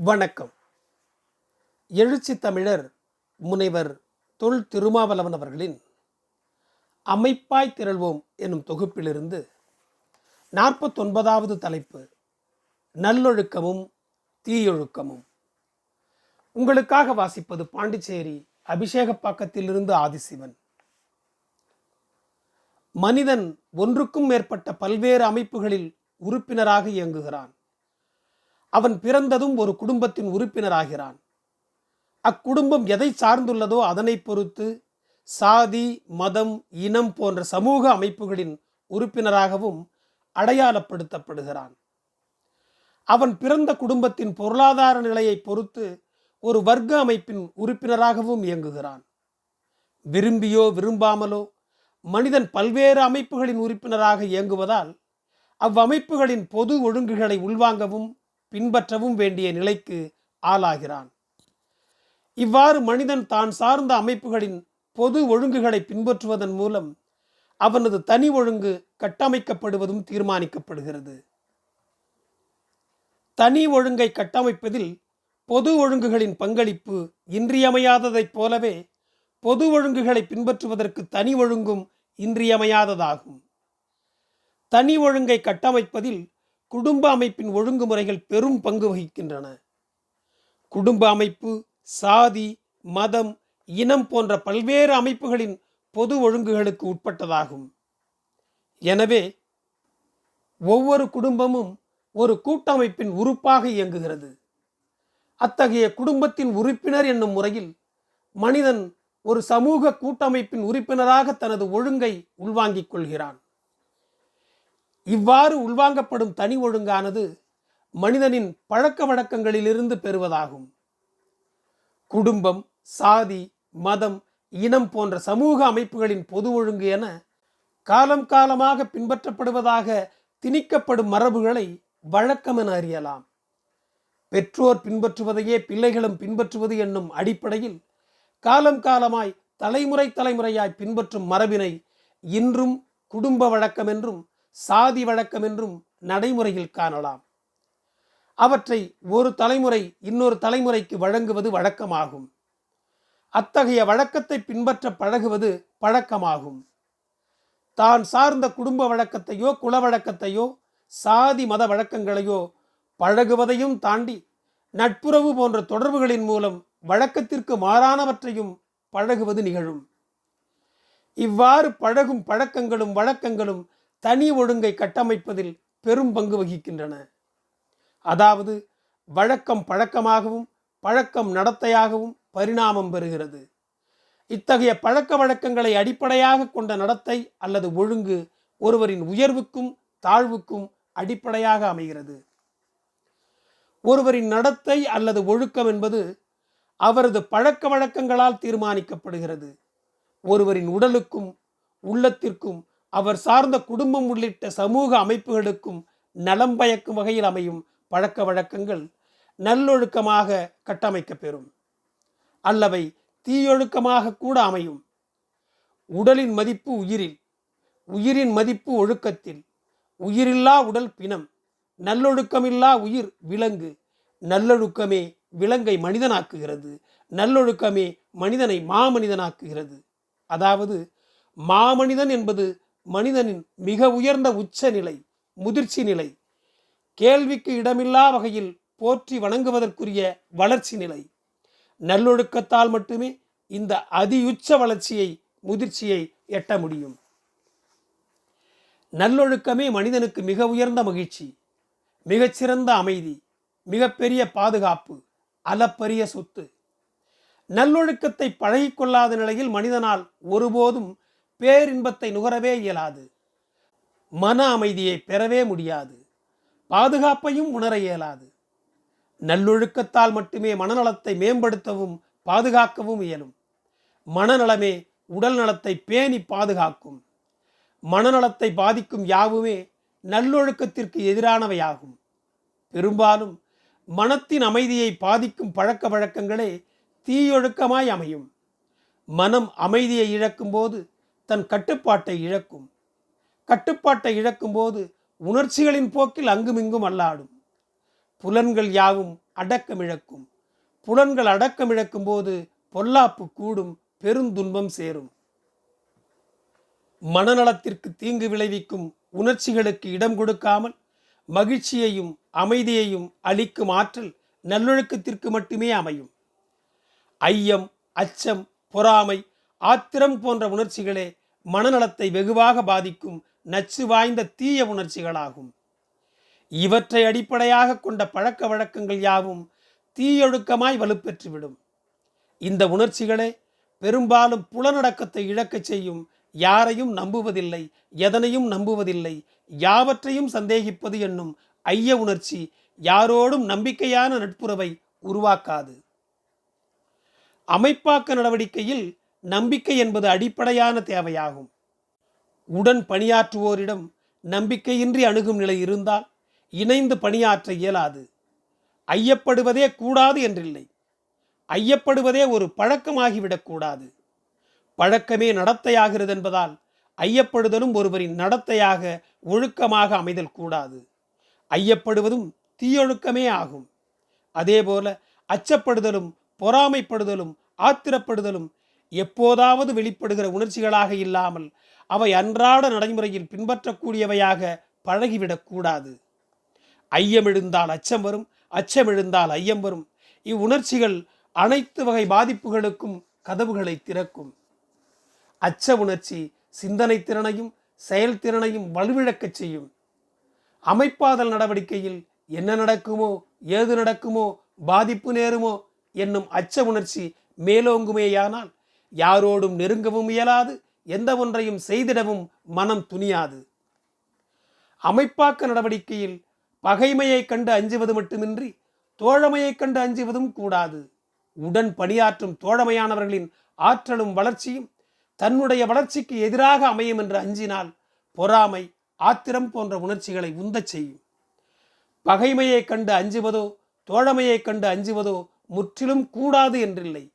வணக்கம். எழுச்சி தமிழர் முனைவர் தொல் திருமாவளவன் அவர்களின் அமைப்பாய் திரள்வோம் என்னும் தொகுப்பிலிருந்து நாற்பத்தொன்பதாவது தலைப்பு நல்லொழுக்கமும் தீயொழுக்கமும். உங்களுக்காக வாசிப்பது பாண்டிச்சேரி அபிஷேகப்பாக்கத்திலிருந்து ஆதிசிவன். மனிதன் ஒன்றுக்கும் மேற்பட்ட பல்வேறு அமைப்புகளில் உறுப்பினராக இயங்குகிறான். அவன் பிறந்ததும் ஒரு குடும்பத்தின் உறுப்பினராகிறான். அக்குடும்பம் எதை சார்ந்துள்ளதோ அதனை பொறுத்து சாதி மதம் இனம் போன்ற சமூக அமைப்புகளின் உறுப்பினராகவும் அடையாளப்படுத்தப்படுகிறான். அவன் பிறந்த குடும்பத்தின் பொருளாதார நிலையை பொறுத்து ஒரு வர்க்க அமைப்பின் உறுப்பினராகவும் இயங்குகிறான். விரும்பியோ விரும்பாமலோ மனிதன் பல்வேறு அமைப்புகளின் உறுப்பினராக இயங்குவதால் அவ்வமைப்புகளின் பொது ஒழுங்குகளை உள்வாங்கவும் பின்பற்றவும் வேண்டிய நிலைக்கு ஆளாகிறான். இவ்வாறு மனிதன் தான் சார்ந்த அமைப்புகளின் பொது ஒழுங்குகளை பின்பற்றுவதன் மூலம் அவனது தனி ஒழுங்கு கட்டமைக்கப்படுவதும் தீர்மானிக்கப்படுகிறது. தனி ஒழுங்கை கட்டமைப்பதில் பொது ஒழுங்குகளின் பங்களிப்பு இன்றியமையாததைப் போலவே பொது ஒழுங்குகளை பின்பற்றுவதற்கு தனி ஒழுங்கும் இன்றியமையாததாகும். தனி ஒழுங்கை கட்டமைப்பதில் குடும்ப அமைப்பின் ஒழுங்குமுறைகள் பெரும் பங்கு வகிக்கின்றன. குடும்ப அமைப்பு சாதி மதம் இனம் போன்ற பல்வேறு அமைப்புகளின் பொது ஒழுங்குகளுக்கு உட்பட்டதாகும். எனவே ஒவ்வொரு குடும்பமும் ஒரு கூட்டமைப்பின் உறுப்பாக இயங்குகிறது. அத்தகைய குடும்பத்தின் உறுப்பினர் என்னும் முறையில் மனிதன் ஒரு சமூக கூட்டமைப்பின் உறுப்பினராக தனது ஒழுங்கை உள்வாங்கிக் கொள்கிறான். இவ்வாறு உள்வாங்கப்படும் தனி ஒழுங்கானது மனிதனின் பழக்க வழக்கங்களிலிருந்து பெறுவதாகும். குடும்பம் சாதி மதம் இனம் போன்ற சமூக அமைப்புகளின் பொது ஒழுங்கு என காலம் காலமாக பின்பற்றப்படுவதாக திணிக்கப்படும் மரபுகளை வழக்கம் என அறியலாம். பெற்றோர் பின்பற்றுவதையே பிள்ளைகளும் பின்பற்றுவது என்னும் அடிப்படையில் காலம் காலமாய் தலைமுறை தலைமுறையாய் பின்பற்றும் மரபினை இன்றும் குடும்ப வழக்கம் என்றும் சாதி வழக்கம் என்றும் நடைமுறையில் காணலாம். அவற்றை ஒரு தலைமுறை இன்னொரு தலைமுறைக்கு வழங்குவது வழக்கமாகும். அத்தகைய வழக்கத்தை பின்பற்ற பழகுவது பழக்கமாகும். தான் சார்ந்த குடும்ப வழக்கத்தையோ குல வழக்கத்தையோ சாதி மத வழக்கங்களையோ பழகுவதையும் தாண்டி நட்புறவு போன்ற தொடர்புகளின் மூலம் வழக்கத்திற்கு மாறானவற்றையும் பழகுவது நிகழும். இவ்வாறு பழகும் பழக்கங்களும் வழக்கங்களும் தனி ஒழுங்கை கட்டமைப்பதில் பெரும் பங்கு வகிக்கின்றன. அதாவது வழக்கம் பழக்கமாகவும் பழக்கம் நடத்தையாகவும் பரிணாமம் பெறுகிறது. இத்தகைய பழக்க வழக்கங்களை அடிப்படையாக கொண்ட நடத்தை அல்லது ஒழுங்கு ஒருவரின் உயர்வுக்கும் தாழ்வுக்கும் அடிப்படையாக அமைகிறது. ஒருவரின் நடத்தை அல்லது ஒழுக்கம் என்பது அவரது பழக்க வழக்கங்களால் தீர்மானிக்கப்படுகிறது. ஒருவரின் உடலுக்கும் உள்ளத்திற்கும் அவர் சார்ந்த குடும்பம் உள்ளிட்ட சமூக அமைப்புகளுக்கும் நலம் பயக்கும் வகையில் அமையும் பழக்க வழக்கங்கள் நல்லொழுக்கமாக கட்டமைக்கப்பெறும் அல்லவை தீயொழுக்கமாக கூட அமையும். உடலின் மதிப்பு உயிரில் உயிரின் மதிப்பு ஒழுக்கத்தில் உயிரில்லா உடல் பிணம் நல்லொழுக்கமில்லா உயிர் விலங்கு நல்லொழுக்கமே விலங்கை மனிதனாக்குகிறது நல்லொழுக்கமே மனிதனை மாமனிதனாக்குகிறது. அதாவது மாமனிதன் என்பது மனிதனின் மிக உயர்ந்த உச்ச நிலை முதிர்ச்சி நிலை கேள்விக்கு இடமில்லா வகையில் போற்றி வணங்குவதற்குரிய வளர்ச்சி நிலை. நல்லொழுக்கத்தால் மட்டுமே இந்த அதியுச்ச வளர்ச்சியை முதிர்ச்சியை எட்ட முடியும். நல்லொழுக்கமே மனிதனுக்கு மிக உயர்ந்த மகிழ்ச்சி மிகச்சிறந்த அமைதி மிகப்பெரிய பாதுகாப்பு அளப்பரிய சொத்து. நல்லொழுக்கத்தை பழகிக்கொள்ளாத நிலையில் மனிதனால் ஒருபோதும் பேரின்பத்தை நுகரவே இயலாது. மன அமைதியை பெறவே முடியாது. பாதுகாப்பையும் உணர இயலாது. நல்லொழுக்கத்தால் மட்டுமே மனநலத்தை மேம்படுத்தவும் பாதுகாக்கவும் இயலும். மனநலமே உடல் நலத்தை பேணி பாதுகாக்கும். மனநலத்தை பாதிக்கும் யாவுமே நல்லொழுக்கத்திற்கு எதிரானவையாகும். பெரும்பாலும் மனத்தின் அமைதியை பாதிக்கும் பழக்க வழக்கங்களே தீயொழுக்கமாய் அமையும். மனம் அமைதியை இழக்கும்போது தன் கட்டுப்பாட்டை இழக்கும். கட்டுப்பாட்டை இழக்கும்போது உணர்ச்சிகளின் போக்கில் அங்குமிங்கும் அல்லாடும். புலன்கள் யாவும் அடக்கமிழக்கும். புலன்கள் அடக்கமிழக்கும் போது பொல்லாப்பு கூடும் பெருந்துன்பம் சேரும். மனநலத்திற்கு தீங்கு விளைவிக்கும் உணர்ச்சிகளுக்கு இடம் கொடுக்காமல் மகிழ்ச்சியையும் அமைதியையும் அளிக்கும் ஆற்றல் நல்லொழுக்கத்திற்கு மட்டுமே அமையும். ஐயம் அச்சம் பொறாமை ஆத்திரம் போன்ற உணர்ச்சிகளே மனநலத்தை வெகுவாக பாதிக்கும் நச்சு வாய்ந்த தீய உணர்ச்சிகளாகும். இவற்றை அடிப்படையாக கொண்ட பழக்க வழக்கங்கள் யாவும் தீயொழுக்கமாய் வலுப்பெற்றுவிடும். இந்த உணர்ச்சிகளே பெரும்பாலும் புலனடக்கத்தை இழக்கச் செய்யும் யாரையும் நம்புவதில்லை எதனையும் நம்புவதில்லை யாவற்றையும் சந்தேகிப்பது என்னும் ஐய உணர்ச்சி யாரோடும் நம்பிக்கையான நட்புறவை உருவாக்காது. அமைப்பாக்க நடவடிக்கையில் நம்பிக்கை என்பது அடிப்படையான தேவையாகும். உடன் பணியாற்றுவோரிடம் நம்பிக்கையின்றி அணுகும் நிலை இருந்தால் இணைந்து பணியாற்ற இயலாது. ஐயப்படுவதே கூடாது என்றில்லை. ஐயப்படுவதே ஒரு பழக்கமாகிவிடக்கூடாது பழக்கமே நடத்தையாகிறது என்பதால் ஐயப்படுதலும் ஒருவரின் நடத்தையாக ஒழுக்கமாக அமைதல் கூடாது. ஐயப்படுவதும் தீயொழுக்கமே ஆகும். அதேபோல அச்சப்படுதலும் பொறாமைப்படுதலும் ஆத்திரப்படுதலும் எப்போதாவது வெளிப்படுகிற உணர்ச்சிகளாக இல்லாமல் அவை அன்றாட நடைமுறையில் பின்பற்றக்கூடியவையாக பழகிவிடக்கூடாது ஐயம் எழுந்தால் அச்சம் வரும் அச்சம் எழுந்தால் ஐயம் வரும். இவ்வுணர்ச்சிகள் அனைத்து வகை பாதிப்புகளுக்கும் கதவுகளை திறக்கும். அச்ச உணர்ச்சி சிந்தனை திறனையும் செயல்திறனையும் வலுவிழக்கச் செய்யும். அமைப்பாதல் நடவடிக்கையில் என்ன நடக்குமோ ஏது நடக்குமோ பாதிப்பு நேருமோ என்னும் அச்ச உணர்ச்சி மேலோங்குமேயானால் யாரோடும் நெருங்கவும் இயலாது எந்த ஒன்றையும் செய்திடவும் மனம் துணியாது. அமைப்பாக்க நடவடிக்கையில் பகைமையைக் கண்டு அஞ்சுவது மட்டுமின்றி தோழமையைக் கண்டு அஞ்சுவதும் கூடாது. உடன் பணியாற்றும் தோழமையானவர்களின் ஆற்றலும் வளர்ச்சியும் தன்னுடைய வளர்ச்சிக்கு எதிராக அமையும் என்று அஞ்சினால் பொறாமை ஆத்திரம் போன்ற உணர்ச்சிகளை உந்தச் செய்யும். பகைமையைக் கண்டு அஞ்சுவதோ தோழமையைக் கண்டு அஞ்சுவதோ முற்றிலும் கூடாது என்றில்லை.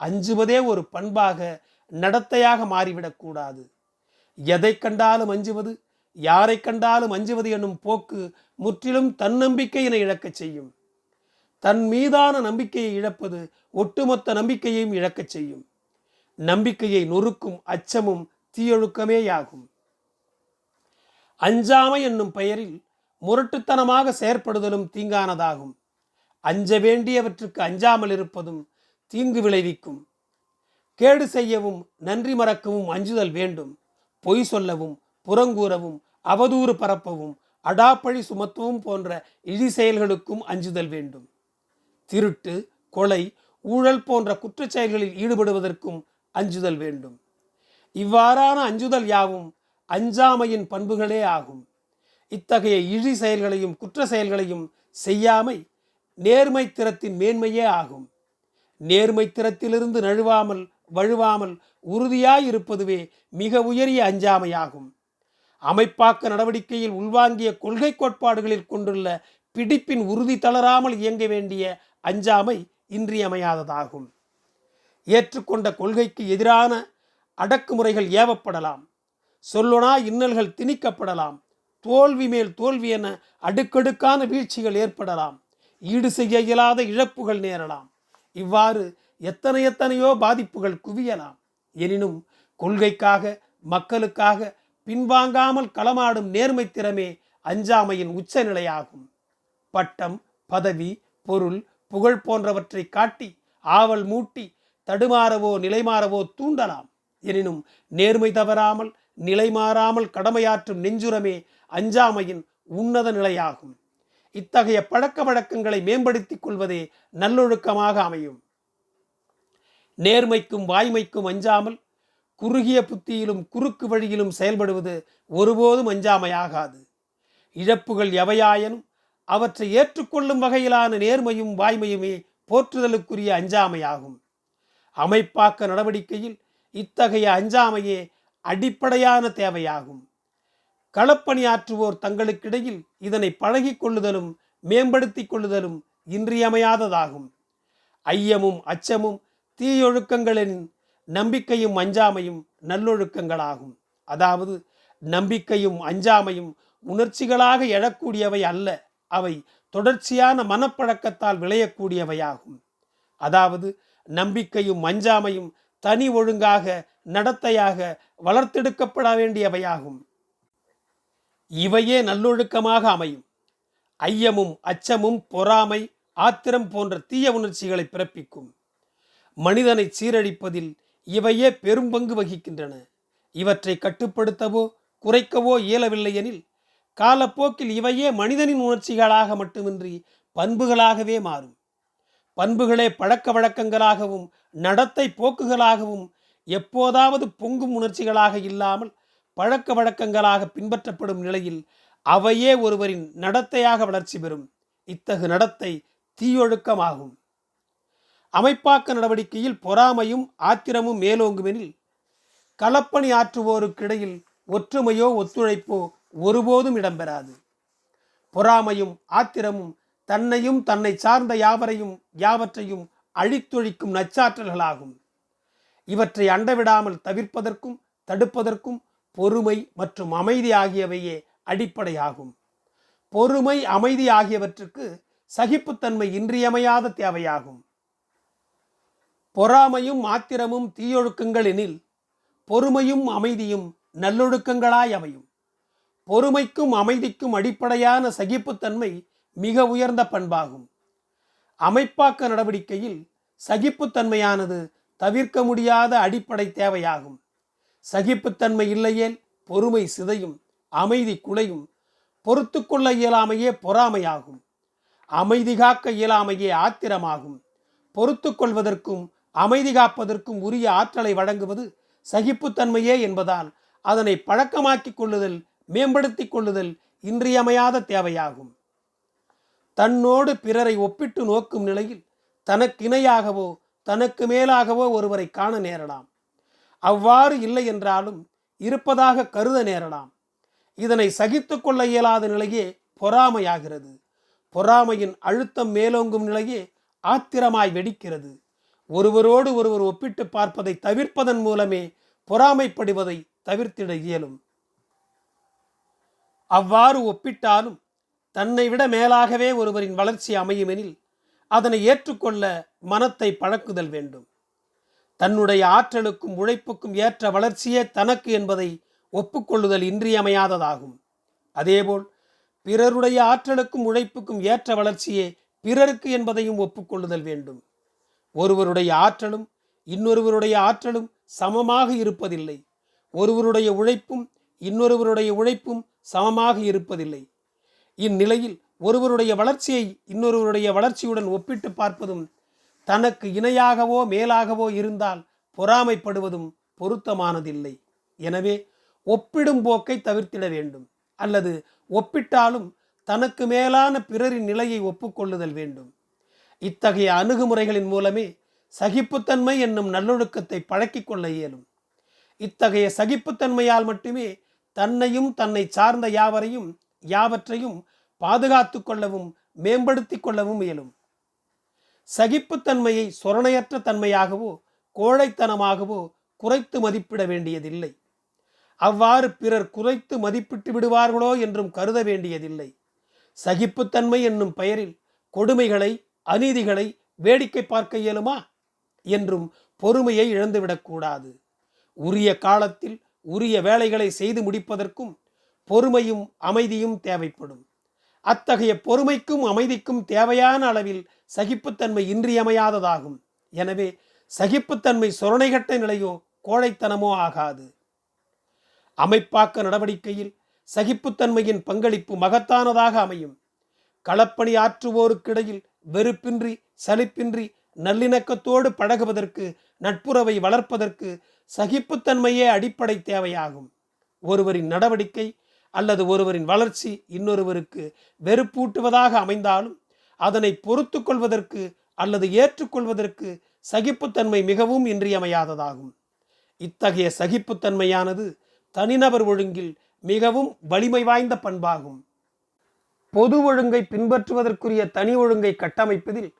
அஞ்சுவதே ஒரு பண்பாக நடத்தையாக மாறிவிடக்கூடாது எதை கண்டாலும் அஞ்சுவது யாரை கண்டாலும் அஞ்சுவது என்னும் போக்கு முற்றிலும் தன்னம்பிக்கையினை இழக்கச் செய்யும். தன் மீதான நம்பிக்கையை இழப்பது ஒட்டுமொத்த நம்பிக்கையையும் இழக்கச் செய்யும். நம்பிக்கையை நொறுக்கும் அச்சமும் தீயொழுக்கமேயாகும். அஞ்சாமை என்னும் பெயரில் முரட்டுத்தனமாக செயற்படுதலும் தீங்கானதாகும். அஞ்ச வேண்டியவற்றுக்கு அஞ்சாமல் இருப்பதும் தீங்கு விளைவிக்கும். கேடு செய்யவும் நன்றி மறக்கவும் அஞ்சுதல் வேண்டும். பொய் சொல்லவும் புறங்கூறவும் அவதூறு பரப்பவும் அடாப்பழி சுமத்தவும் போன்ற இழி செயல்களுக்கும் அஞ்சுதல் வேண்டும். திருட்டு கொலை ஊழல் போன்ற குற்றச் செயல்களில் ஈடுபடுவதற்கும் அஞ்சுதல் வேண்டும். இவ்வாறான அஞ்சுதல் யாவும் அஞ்சாமையின் பண்புகளே ஆகும். இத்தகைய இழி செயல்களையும் குற்ற செயல்களையும் செய்யாமை நேர்மை திறத்தின் மேன்மையே ஆகும். நேர்மை திறத்திலிருந்து நழுவாமல் வழுவாமல் உறுதியாயிருப்பதுவே மிக உயரிய அஞ்சாமையாகும். அமைப்பாக்க நடவடிக்கையில் உள்வாங்கிய கொள்கை கோட்பாடுகளில் கொண்டுள்ள பிடிப்பின் உறுதி தளராமல் இயங்க வேண்டிய அஞ்சாமை இன்றியமையாததாகும். ஏற்றுக்கொண்ட கொள்கைக்கு எதிரான அடக்குமுறைகள் ஏவப்படலாம். சொல்லொனா இன்னல்கள் திணிக்கப்படலாம். தோல்வி மேல் தோல்வி என அடுக்கடுக்கான வீழ்ச்சிகள் ஏற்படலாம். ஈடு செய்ய இயலாத இழப்புகள் நேரலாம். இவ்வாறு எத்தனை எத்தனையோ பாதிப்புகள் குவியலாம். எனினும் கொள்கைக்காக மக்களுக்காக பின்வாங்காமல் களமாடும் நேர்மை திறமே அஞ்சாமையின் உச்சநிலையாகும். பட்டம் பதவி பொருள் புகழ் போன்றவற்றை காட்டி ஆவல் மூட்டி தடுமாறவோ நிலைமாறவோ தூண்டலாம். எனினும் நேர்மை தவறாமல் நிலைமாறாமல் கடமையாற்றும் நெஞ்சுரமே அஞ்சாமையின் உன்னத நிலையாகும். இத்தகைய பழக்க வழக்கங்களை மேம்படுத்திக் கொள்வதே நல்லொழுக்கமாக அமையும். நேர்மைக்கும் வாய்மைக்கும் அஞ்சாமல் குறுகிய புத்தியிலும் குறுக்கு வழியிலும் செயல்படுவது ஒருபோதும் அஞ்சாமையாகாது. இழப்புகள் எவையாயனும் அவற்றை ஏற்றுக்கொள்ளும் வகையிலான நேர்மையும் வாய்மையுமே போற்றுதலுக்குரிய அஞ்சாமையாகும். அமைப்பாக்க நடவடிக்கையில் இத்தகைய அஞ்சாமையே அடிப்படையான தேவையாகும். களப்பணியாற்றுவோர் தங்களுக்கிடையில் இதனை பழகிக் கொள்ளுதலும் மேம்படுத்தி கொள்ளுதலும் இன்றியமையாததாகும். ஐயமும் அச்சமும் தீயொழுக்கங்களின் நம்பிக்கையும் அஞ்சாமையும் நல்லொழுக்கங்களாகும். அதாவது நம்பிக்கையும் அஞ்சாமையும் உணர்ச்சிகளாக எழக்கூடியவை அல்ல அவை தொடர்ச்சியான மனப்பழக்கத்தால் விளையக்கூடியவையாகும். அதாவது நம்பிக்கையும் அஞ்சாமையும் தனி ஒழுங்காக நடத்தையாக வளர்த்தெடுக்கப்பட வேண்டியவையாகும். இவையே நல்லொழுக்கமாக அமையும். ஐயமும் அச்சமும் பொறாமை ஆத்திரம் போன்ற தீய உணர்ச்சிகளை பிறப்பிக்கும். மனிதனை சீரழிப்பதில் இவையே பெரும் பங்கு வகிக்கின்றன. இவற்றை கட்டுப்படுத்தவோ குறைக்கவோ இயலவில்லை எனில் காலப்போக்கில் இவையே மனிதனின் உணர்ச்சிகளாக மட்டுமின்றி பண்புகளாகவே மாறும். பண்புகளே பழக்க வழக்கங்களாகவும் நடத்தை போக்குகளாகவும் எப்போதாவது பொங்கும் உணர்ச்சிகளாக இல்லாமல் பழக்க வழக்கங்களாக பின்பற்றப்படும் நிலையில் அவையே ஒருவரின் நடத்தையாக வளர்ச்சி பெறும். இத்தகு நடத்தை தீயொழுக்கமாகும். அமைப்பாக்க நடவடிக்கையில் பொறாமையும் ஆத்திரமும் மேலோங்குமெனில் களப்பணி ஆற்றுவோருக்கிடையில் ஒற்றுமையோ ஒத்துழைப்போ ஒருபோதும் இடம்பெறாது. பொறாமையும் ஆத்திரமும் தன்னையும் தன்னை சார்ந்த யாவரையும் யாவற்றையும் அழித்தொழிக்கும் நச்சாற்றல்களாகும். இவற்றை அண்டவிடாமல் தவிர்ப்பதற்கும் தடுப்பதற்கும் பொறுமை மற்றும் அமைதி ஆகியவையே அடிப்படையாகும். பொறுமை அமைதி ஆகியவற்றுக்கு சகிப்புத்தன்மை இன்றியமையாத தேவையாகும். பொறாமையும் ஆத்திரமும் தீயொழுக்கங்கள் எனில் பொறுமையும் அமைதியும் நல்லொழுக்கங்களாய் அமையும். பொறுமைக்கும் அமைதிக்கும் அடிப்படையான சகிப்புத்தன்மை மிக உயர்ந்த பண்பாகும். அமைப்பாக்க நடவடிக்கையில் சகிப்புத்தன்மையானது தவிர்க்க முடியாத அடிப்படை தேவையாகும். சகிப்புத்தன்மை இல்லையேல் பொறுமை சிதையும் அமைதி குலையும். பொறுத்து கொள்ள இயலாமையே பொறாமையாகும். அமைதி காக்க இயலாமையே ஆத்திரமாகும். பொறுத்து கொள்வதற்கும் அமைதி காப்பதற்கும் உரிய ஆற்றலை வழங்குவது சகிப்புத்தன்மையே என்பதால் அதனை பழக்கமாக்கிக் கொள்ளுதல் மேம்படுத்திக் கொள்ளுதல் இன்றியமையாத தேவையாகும். தன்னோடு பிறரை ஒப்பிட்டு நோக்கும் நிலையில் தனக்கு இணையாகவோ தனக்கு மேலாகவோ ஒருவரை காண நேரலாம். அவ்வாறு இல்லை என்றாலும் இருப்பதாக கருத நேரலாம். இதனை சகித்து கொள்ள இயலாத நிலையே பொறாமையாகிறது. பொறாமையின் அழுத்தம் மேலோங்கும் நிலையே ஆத்திரமாய் வெடிக்கிறது. ஒருவரோடு ஒருவர் ஒப்பிட்டு பார்ப்பதை தவிர்ப்பதன் மூலமே பொறாமைப்படுவதை தவிர்த்திட இயலும். அவ்வாறு ஒப்பிட்டாலும் தன்னை விட மேலாகவே ஒருவரின் வளர்ச்சி அமையுமெனில் அதனை ஏற்றுக்கொள்ள மனத்தை பழக்குதல் வேண்டும். தன்னுடைய ஆற்றலுக்கும் உழைப்புக்கும் ஏற்ற வளர்ச்சியே தனக்கு என்பதை ஒப்புக்கொள்ளுதல் இன்றியமையாததாகும். அதேபோல் பிறருடைய ஆற்றலுக்கும் உழைப்புக்கும் ஏற்ற வளர்ச்சியே பிறருக்கு என்பதையும் ஒப்புக்கொள்ளுதல் வேண்டும். ஒருவருடைய ஆற்றலும் இன்னொருவருடைய ஆற்றலும் சமமாக இருப்பதில்லை. ஒருவருடைய உழைப்பும் இன்னொருவருடைய உழைப்பும் சமமாக இருப்பதில்லை. இந்நிலையில் ஒருவருடைய வளர்ச்சியை இன்னொருவருடைய வளர்ச்சியுடன் ஒப்பிட்டு பார்ப்பதும் தனக்கு இணையாகவோ மேலாகவோ இருந்தால் பொறாமைப்படுவதும் பொருத்தமானதில்லை. எனவே ஒப்பிடும் போக்கை தவிர்த்திட வேண்டும். அல்லது ஒப்பிட்டாலும் தனக்கு மேலான பிறரின் நிலையை ஒப்புக்கொள்ளுதல் வேண்டும். இத்தகைய அணுகுமுறைகளின் மூலமே சகிப்புத்தன்மை என்னும் நல்லொழுக்கத்தை பழக்கிக் கொள்ள இயலும். இத்தகைய சகிப்புத்தன்மையால் மட்டுமே தன்னையும் தன்னை சார்ந்த யாவரையும் யாவற்றையும் பாதுகாத்து கொள்ளவும் மேம்படுத்திக் கொள்ளவும் இயலும். சகிப்புத்தன்மையை சொரணையற்ற தன்மையாகவோ கோழைத்தனமாகவோ குறைத்து மதிப்பிட வேண்டியதில்லை. அவ்வாறு பிறர் குறைத்து மதிப்பிட்டு விடுவார்களோ என்றும் கருத வேண்டியதில்லை. சகிப்புத்தன்மை என்னும் பெயரில் கொடுமைகளை அநீதிகளை வேடிக்கை பார்க்க இயலுமா? என்றும் பொறுமையை இழந்துவிடக்கூடாது உரிய காலத்தில் உரிய வேலைகளை செய்து முடிப்பதற்கும் பொறுமையும் அமைதியும் தேவைப்படும். அத்தகைய பொறுமைக்கும் அமைதிக்கும் தேவையான அளவில் சகிப்புத்தன்மை இன்றியமையாததாகும். எனவே சகிப்புத்தன்மை சொரணைகட்ட நிலையோ கோழைத்தனமோ ஆகாது. அமைப்பாக்க நடவடிக்கையில் சகிப்புத்தன்மையின் பங்களிப்பு மகத்தானதாக அமையும். களப்பணி ஆற்றுவோருக்கிடையில் வெறுப்பின்றி சலிப்பின்றி நல்லிணக்கத்தோடு பழகுவதற்கு நட்புறவை வளர்ப்பதற்கு சகிப்புத்தன்மையே அடிப்படை தேவையாகும். ஒருவரின் நடவடிக்கை அல்லது ஒருவரின் வளர்ச்சி இன்னொருவருக்கு வெறுப்பூட்டுவதாக அமைந்தாலும் அதனை பொறுத்து கொள்வதற்கு அல்லது ஏற்றுக்கொள்வதற்கு சகிப்புத்தன்மை மிகவும் இன்றியமையாததாகும். இத்தகைய சகிப்புத்தன்மையானது தனிநபர் ஒழுங்கில் மிகவும் வலிமை வாய்ந்த பண்பாகும். பொது ஒழுங்கை பின்பற்றுவதற்குரிய தனி ஒழுங்கை கட்டமைப்பதில்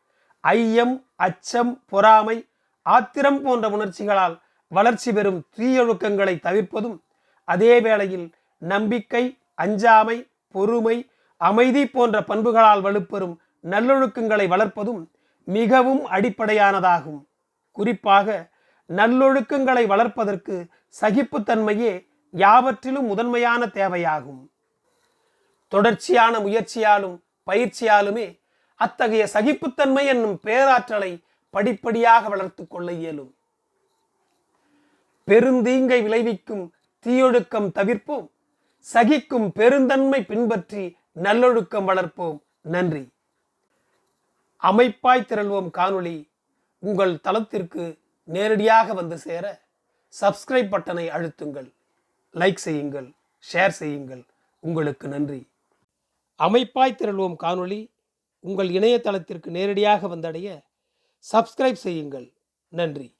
ஐயம் அச்சம் பொறாமை ஆத்திரம் போன்ற உணர்ச்சிகளால் வளர்ச்சி பெறும் தீயொழுக்கங்களை தவிர்ப்பதும் அதே வேளையில் நம்பிக்கை அஞ்சாமை பொறுமை அமைதி போன்ற பண்புகளால் வலுப்பெறும் நல்லொழுக்கங்களை வளர்ப்பதும் மிகவும் அடிப்படையானதாகும். குறிப்பாக நல்லொழுக்கங்களை வளர்ப்பதற்கு சகிப்புத்தன்மையே யாவற்றிலும் முதன்மையான தேவையாகும். தொடர்ச்சியான முயற்சியாலும் பயிற்சியாலுமே அத்தகைய சகிப்புத்தன்மை என்னும் பேராற்றலை படிப்படியாக வளர்த்து கொள்ள இயலும். பெருந்தீங்கை விளைவிக்கும் தீயொழுக்கம் தவிர்ப்போம். சகிக்கும் பெருந்தன்மை பின்பற்றி நல்லொழுக்கம் வளர்ப்போம். நன்றி. அமைப்பாய் திரள்வோம் காணொளி. உங்கள் தளத்திற்கு நேரடியாக வந்து சேர சப்ஸ்கிரைப் பட்டனை அழுத்துங்கள். லைக் செய்யுங்கள் ஷேர் செய்யுங்கள். உங்களுக்கு நன்றி. அமைப்பாய் திரள்வோம் காணொளி உங்கள் இணையதளத்திற்கு நேரடியாக வந்தடைய சப்ஸ்கிரைப் செய்யுங்கள். நன்றி.